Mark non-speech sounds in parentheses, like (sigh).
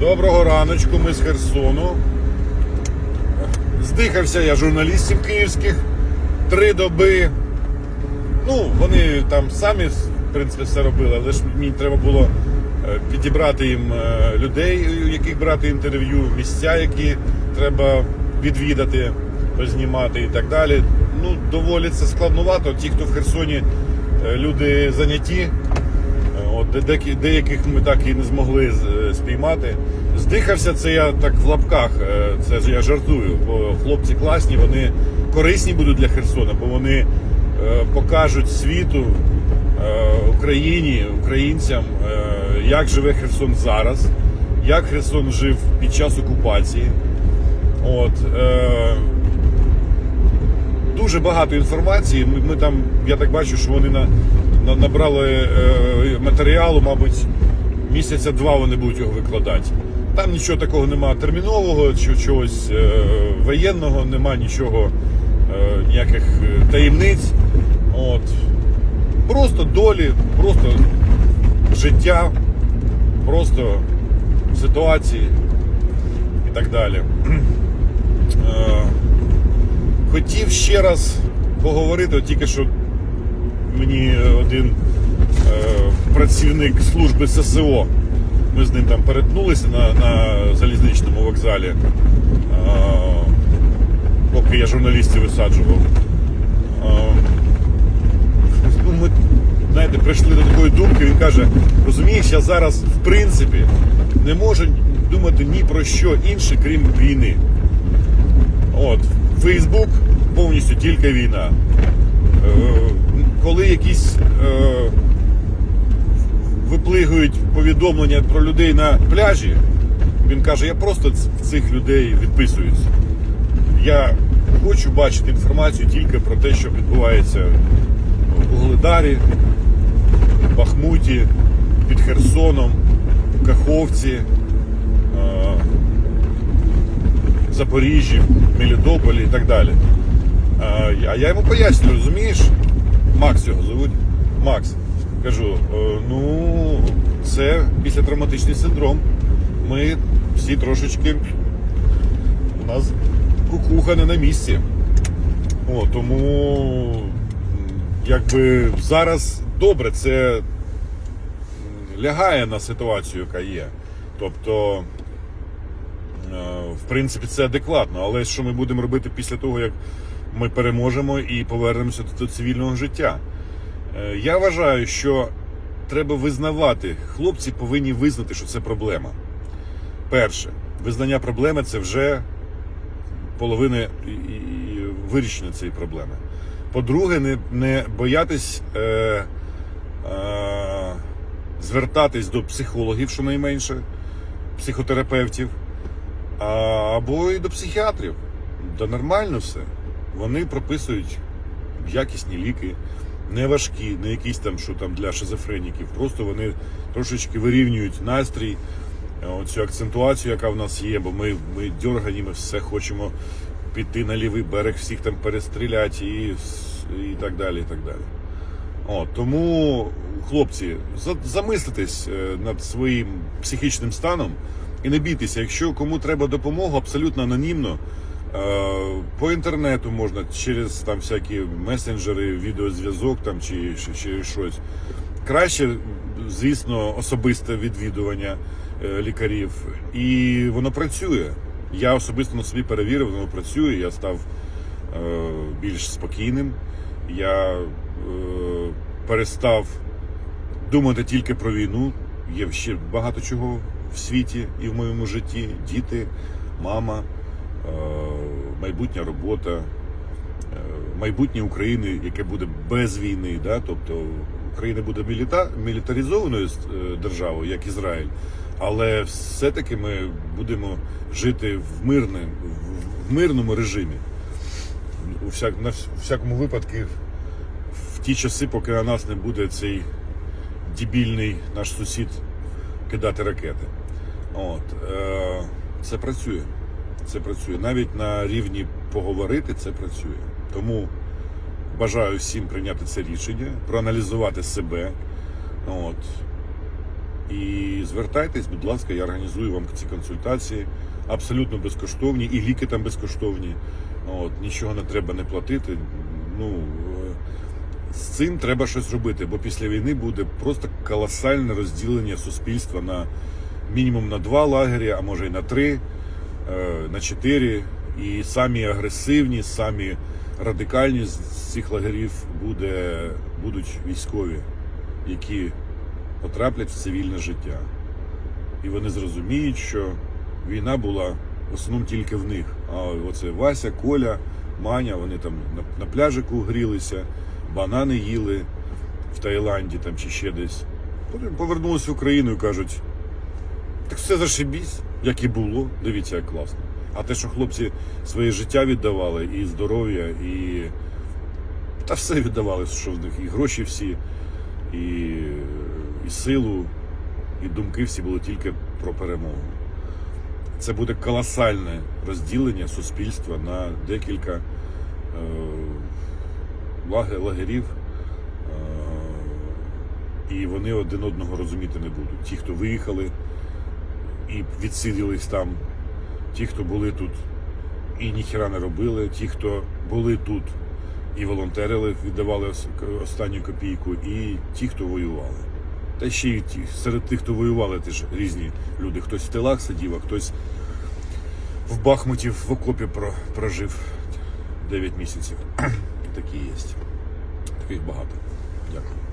Доброго раночку, ми з Херсону. Здихався я журналістів київських три доби. Ну, вони там самі, в принципі, все робили, але ж мені треба було е, підібрати їм е, людей, у яких брати інтерв'ю, місця, які треба відвідати, познімати і так далі. Ну, доволі це складновато. Ті, хто в Херсоні, е, люди заняті. Е, От, де- деяких ми так і не змогли е, спіймати. Здихався це я так в лапках, е, це ж я жартую, бо хлопці класні, вони корисні будуть для Херсона, бо вони е, покажуть світу, Україні, українцям, як живе Херсон зараз, як Херсон жив під час окупації. От, дуже багато інформації. Ми, ми там, я так бачу, що вони на, набрали е, матеріалу, мабуть, місяця два вони будуть його викладати. Там нічого такого немає термінового, чи чогось е, воєнного, нема нічого, е, ніяких таємниць. От. Просто долі, просто життя, просто ситуації і так далі. Хотів ще раз поговорити, тільки що мені один е, працівник служби ССО, ми з ним там перетнулися на, на залізничному вокзалі, е, поки я журналістів висаджував. Е, ну, ми, знаєте, прийшли до такої думки, він каже, розумієш, я зараз в принципі не можу думати ні про що інше, крім війни. От, Фейсбук повністю тільки війна. Е, коли якісь е, виплигують повідомлення про людей на пляжі, він каже, я просто в цих людей відписуюсь. Я хочу бачити інформацію тільки про те, що відбувається у Гледарі, Бахмуті, під Херсоном, Каховці. е, Запоріжжі, Мелітополі і так далі. А, а я йому пояснюю, розумієш, Макс його звуть. Макс. Кажу, «Е, ну, це післятравматичний синдром. Ми всі трошечки. У нас кукуха не на місці. О, тому якби зараз добре, це лягає на ситуацію, яка є. Тобто. Е, В принципі, це адекватно, але що ми будемо робити після того, як ми переможемо і повернемося до цивільного життя? Е, Я вважаю, що треба визнавати, хлопці повинні визнати, що це проблема. Перше, визнання проблеми це вже половина вирішення цієї проблеми. По-друге, не, не боятись е, е, звертатись до психологів, щонайменше, психотерапевтів а, або і до психіатрів. Да нормально все. Вони прописують якісні ліки, не важкі, не якісь там, що там для шизофреніків. Просто вони трошечки вирівнюють настрій, е, оцю акцентуацію, яка в нас є, бо ми, ми дергані, ми все хочемо піти на лівий берег, всіх там перестріляти і, і так далі. і так далі. О, тому, хлопці, замислитесь е, над своїм психічним станом і не бійтеся, якщо кому треба допомогу, абсолютно анонімно. Е, По інтернету можна через там всякі месенджери, відеозв'язок там чи, чи, щось. Краще, звісно, особисте відвідування е, лікарів. І воно працює. Я особисто на собі перевірив, воно працює. Я став е, більш спокійним. Я е, перестав думати тільки про війну. Є ще багато чого в світі і в моєму житті. Діти, мама, майбутня робота, е, майбутнє України, яке буде без війни. Да? Тобто Україна буде міліта, мілітаризованою е, державою, як Ізраїль. Але все-таки ми будемо жити в, мирне, в мирному режимі. У всяк, на всякому випадку, в ті часи, поки на нас не буде цей дебільний наш сусід кидати ракети. От, е, це працює. Це працює. Навіть на рівні поговорити це працює. Тому бажаю всім прийняти це рішення, проаналізувати себе. От, І звертайтесь, будь ласка, я організую вам ці консультації абсолютно безкоштовні, і ліки там безкоштовні. От, нічого не треба не платити. Ну, е, з цим треба щось робити, бо після війни буде просто колосальне розділення суспільства на мінімум на два лагері, а може й на три, на чотири. І самі агресивні, самі радикальні з цих лагерів буде, будуть військові, які потраплять в цивільне життя. І вони зрозуміють, що війна була в основному тільки в них. А оце Вася, Коля, Маня, вони там на, на пляжику грілися, банани їли в Таїланді там чи ще десь. Потім повернулися в Україну і кажуть, так все зашибісь, як і було. Дивіться, як класно. А те, що хлопці своє життя віддавали, і здоров'я, і. Та все віддавали, що в них і гроші всі, і, і силу, і думки всі були тільки про перемогу. Це буде колосальне розділення суспільства на декілька е, лаге- лагерів, е, і вони один одного розуміти не будуть. Ті, хто виїхали і відсиділись там, ті, хто були тут і ніхіра не робили, ті, хто були тут і волонтерили, віддавали останню копійку, і ті, хто воювали. Та ще й ті, серед тих, хто воювали, теж різні люди. Хтось в тилах сидів, а хтось в Бахмуті в окопі прожив 9 місяців. (clears throat) Такі є. Таких багато. Дякую.